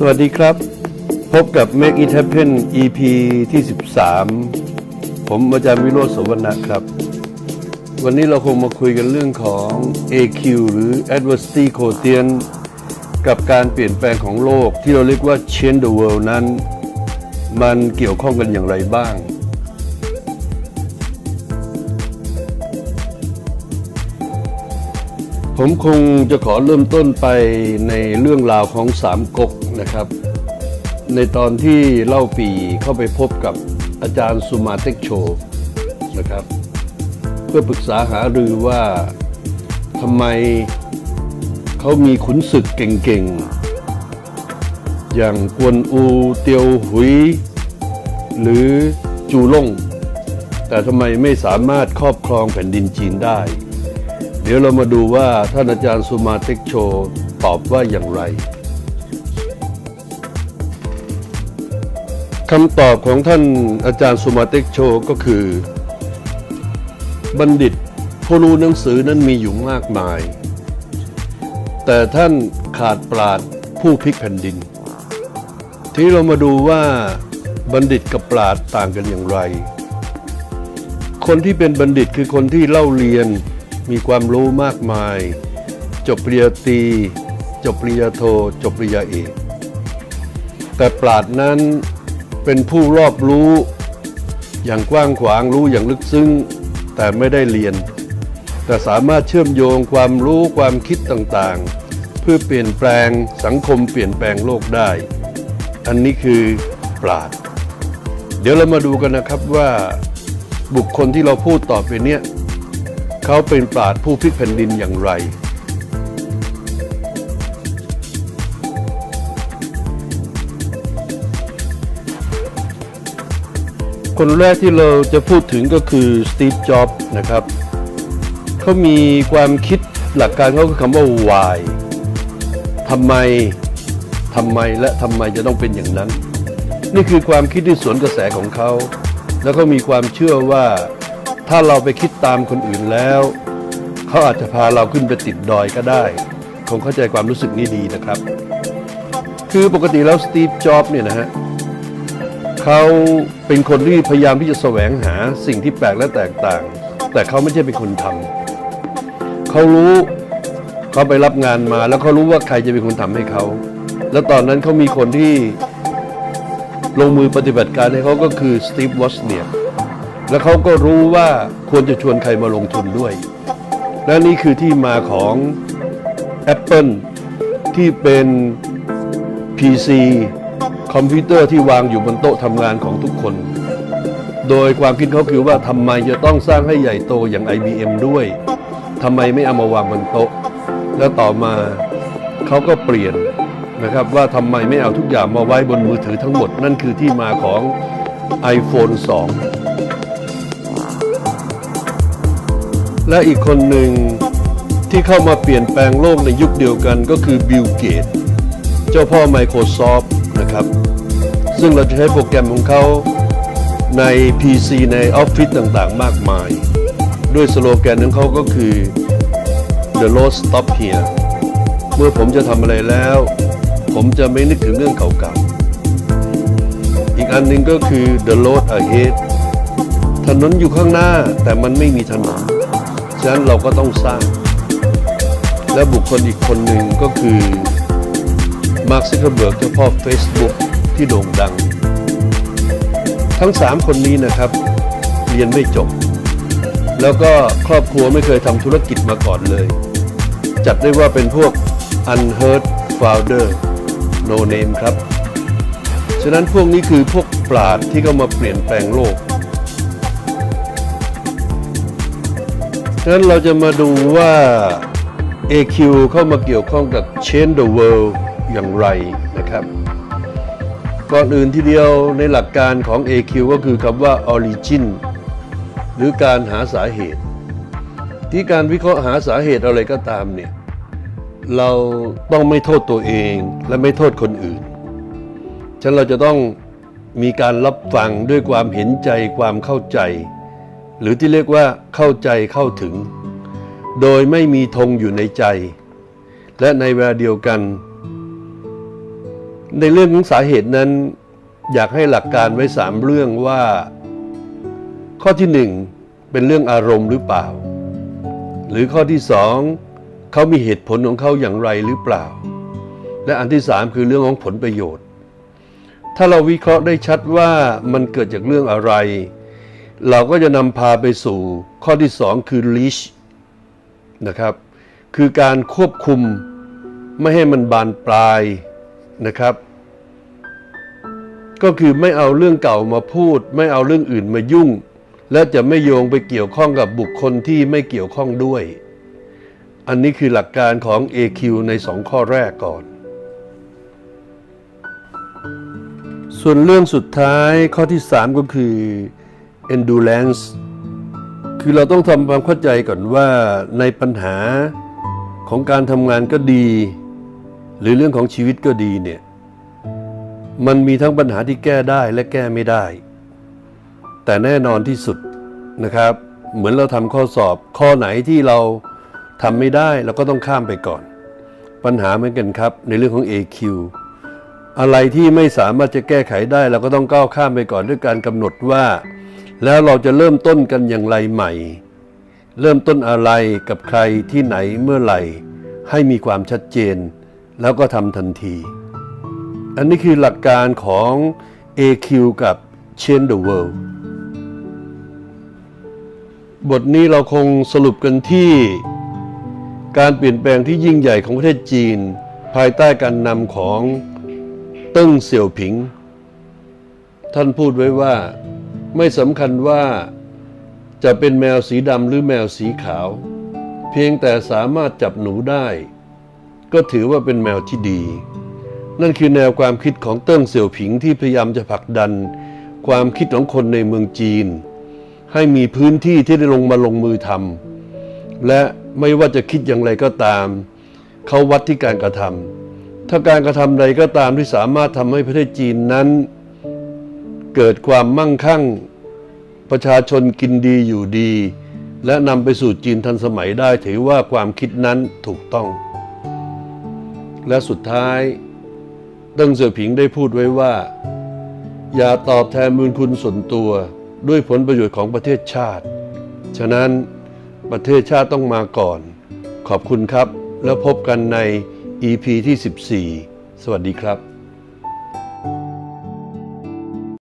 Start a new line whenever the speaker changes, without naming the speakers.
สวัสดีครับ พบกับ Make It Happen EP ที่ 13 ผมอาจารย์วิโรจน์โสวรรณะครับ วันนี้เราคงมาคุยกันเรื่องของ AQ หรือ Adversity Quotient กับการเปลี่ยนแปลงของโลกที่เราเรียกว่า Change the World นั้น มันเกี่ยวข้องกันอย่างไรบ้าง ผมคงจะขอเริ่มต้นไปในเรื่องราวของสามก๊กนะครับ ในตอนที่เล่าปีเข้าไปพบกับอาจารย์สุมาเต็กโชนะครับ เพื่อปรึกษาหารือว่าทำไมเขามีขุนศึกเก่งๆ อย่างกวนอูเตียวหุย หรือจูล่ง แต่ทำไมไม่สามารถครอบครองแผ่นดินจีนได้ ดี๋ยวเรามาดูว่าท่านอาจารย์สุมาเต็กโชตอบว่าอย่างไรคำตอบของท่านอาจารย์สุมาเต็กโชก็คือ บัณฑิตผู้รู้หนังสือนั้นมีอยู่มากมาย แต่ท่านขาดปราดผู้พลิกแผ่นดิน ที่เรามาดูว่าบัณฑิตกับปราดต่างกันอย่างไร คนที่เป็นบัณฑิตคือคนที่เล่าเรียน มีความรู้มากมาย จบปริญญาตรีจบปริญญาโท จบปริญญาเอกแต่ปราดนั้นเป็นผู้รอบรู้อย่างกว้างขวางรู้อย่างลึกซึ้ง แต่ไม่ได้เรียน แต่สามารถเชื่อมโยงความรู้ความคิดต่างๆ เพื่อเปลี่ยนแปลงสังคมเปลี่ยนแปลงโลกได้ อันนี้คือปราด เดี๋ยวเรามาดูกันนะครับว่าบุคคลที่เราพูดต่อไปเนี้ย เขาเป็นปราดผู้พลิกแผ่นดินอย่างไร คนแรกที่เราจะพูดถึงก็คือสตีฟ จ็อบส์นะครับ เขามีความคิดหลักการเขาคือคำว่า why ทำไมทำไมและทำไมจะต้องเป็นอย่างนั้น นี่คือความคิดที่สวนกระแสของเขา แล้วก็มีความเชื่อว่า ถ้าเราไปคิดตามคนอื่นแล้ว เขาอาจจะพาเราขึ้นไปติดดอยก็ได้ คงเข้าใจความรู้สึกนี้ดีนะครับ คือปกติแล้วสตีฟจ็อบส์เนี่ยนะฮะเขาเป็นคนที่พยายามที่จะแสวงหาสิ่งที่แปลกและแตกต่าง แต่เขาไม่ใช่เป็นคนทำเขารู้เขาไปรับงานมา แล้วเขารู้ว่าใครจะเป็นคนทำให้เขา แล้วตอนนั้นเขามีคนที่ลงมือปฏิบัติการให้เขาก็คือสตีฟวอชเนีย แล้วเขาก็รู้ว่าควรจะชวนใครมาลงทุนด้วย และนี่คือที่มาของ Apple ที่เป็น PC คอมพิวเตอร์ที่วางอยู่บนโต๊ะทำงานของทุกคน โดยความคิดเขาคือว่าทำไมจะต้องสร้างให้ใหญ่โตอย่าง IBM ด้วยทำไมไม่เอามาวางบนโต๊ะ แล้วต่อมาเขาก็เปลี่ยนนะครับว่าทำไมไม่เอาทุกอย่างมาไว้บนมือถือทั้งหมด นั่นคือที่มาของ iPhone 2 และอีกคนหนึ่งที่เข้ามาเปลี่ยนแปลงโลกในยุคเดียวกันก็คือบิลเกตเจ้าพ่อ Microsoft นะครับ ซึ่งเราจะใช้โปรแกรมของเขาใน PC ในออฟฟิศต่างๆ มากมาย ด้วยสโลแกนของเขาก็คือ The road stop here เมื่อผมจะทำอะไรแล้ว ผมจะไม่นึกถึงเรื่องเก่าๆ อีกอันหนึ่งก็คือ The road ahead ถนนอยู่ข้างหน้าแต่มันไม่มีถนน ฉะนั้นเราก็ต้องสร้าง และบุคคลอีกคนหนึ่งก็คือมาร์คซิกเกอร์เบิร์กเจ้าพ่อ Facebook ที่โด่งดัง ทั้งสามคนนี้นะครับ เรียนไม่จบ แล้วก็ครอบครัวไม่เคยทำธุรกิจมาก่อนเลย จัดได้ว่าเป็นพวก unheard founder no name ครับ ฉะนั้นพวกนี้คือพวกปราดที่เข้ามาเปลี่ยนแปลงโลก นั้นเราจะมาดูว่า AQ เข้ามาเกี่ยวข้องกับ Change the World อย่างไรนะครับ ก่อนอื่นทีเดียวในหลักการของ AQ ก็คือคำว่า origin หรือการหาสาเหตุ ที่การวิเคราะห์หาสาเหตุอะไรก็ตามเนี่ยเราต้องไม่โทษตัวเองและไม่โทษคนอื่น ฉะนั้นเราจะต้องมีการรับฟังด้วยความเห็นใจความเข้าใจ หรือที่เรียกว่าเข้าใจเข้าถึง โดยไม่มีธงอยู่ในใจ และในเวลาเดียวกัน ในเรื่องของสาเหตุนั้น อยากให้หลักการไว้สามเรื่องว่า ข้อที่หนึ่งเป็นเรื่องอารมณ์หรือเปล่า หรือข้อที่สองเขามีเหตุผลของเขาอย่างไรหรือเปล่า และอันที่สามคือเรื่องของผลประโยชน์ ถ้าเราวิเคราะห์ได้ชัดว่ามันเกิดจากเรื่องอะไร เราก็จะนำพาไปสู่ข้อที่สองคือ leash นะครับ คือการควบคุมไม่ให้มันบานปลายนะครับ ก็คือไม่เอาเรื่องเก่ามาพูด ไม่เอาเรื่องอื่นมายุ่ง และจะไม่โยงไปเกี่ยวข้องกับบุคคลที่ไม่เกี่ยวข้องด้วย อันนี้คือหลักการของ AQ ในสองข้อแรกก่อน ส่วนเรื่องสุดท้ายข้อที่ 3 ก็คือ endurance คือเราต้องทำความเข้าใจก่อนว่าในปัญหาของการทำงานก็ดี หรือเรื่องของชีวิตก็ดีเนี่ยมันมีทั้งปัญหาที่แก้ได้และแก้ไม่ได้ แต่แน่นอนที่สุดนะครับ เหมือนเราทำข้อสอบข้อไหนที่เราทำไม่ได้เราก็ต้องข้ามไปก่อน ปัญหาเหมือนกันครับ ในเรื่องของ AQ อะไรที่ไม่สามารถจะแก้ไขได้ เราก็ต้องก้าวข้ามไปก่อนด้วยการกำหนดว่า แล้วเราจะเริ่มต้นกันอย่างไรใหม่ เริ่มต้นอะไรกับใครที่ไหนเมื่อไหร่ ให้มีความชัดเจน แล้วก็ทำทันที อันนี้คือหลักการของ AQ กับ Change the World บทนี้เราคงสรุปกันที่การเปลี่ยนแปลงที่ยิ่งใหญ่ของประเทศจีน ภายใต้การนำของเติ้งเสี่ยวผิง ท่านพูดไว้ว่า ไม่สำคัญว่าจะเป็นแมวสีดำหรือแมวสีขาว เพียงแต่สามารถจับหนูได้ ก็ถือว่าเป็นแมวที่ดี นั่นคือแนวความคิดของเติ้งเสี่ยวผิงที่พยายามจะผลักดัน ความคิดของคนในเมืองจีน ให้มีพื้นที่ที่ได้ลงมาลงมือทำและไม่ว่าจะคิดอย่างไรก็ตาม เขาวัดที่การกระทำถ้าการกระทำใดก็ตามที่สามารถทำให้ประเทศจีนนั้น เกิดความมั่งคั่ง ประชาชนกินดีอยู่ดี และนำไปสู่จีนทันสมัยได้ถือว่าความคิดนั้นถูกต้อง และสุดท้ายเติ้งเสี่ยวผิงได้พูดไว้ว่า อย่าตอบแทนบุญคุณส่วนตัวด้วยผลประโยชน์ของประเทศชาติ ฉะนั้นประเทศชาติต้องมาก่อน ขอบคุณครับ แล้วพบกันใน EP ที่ 14 สวัสดีครับ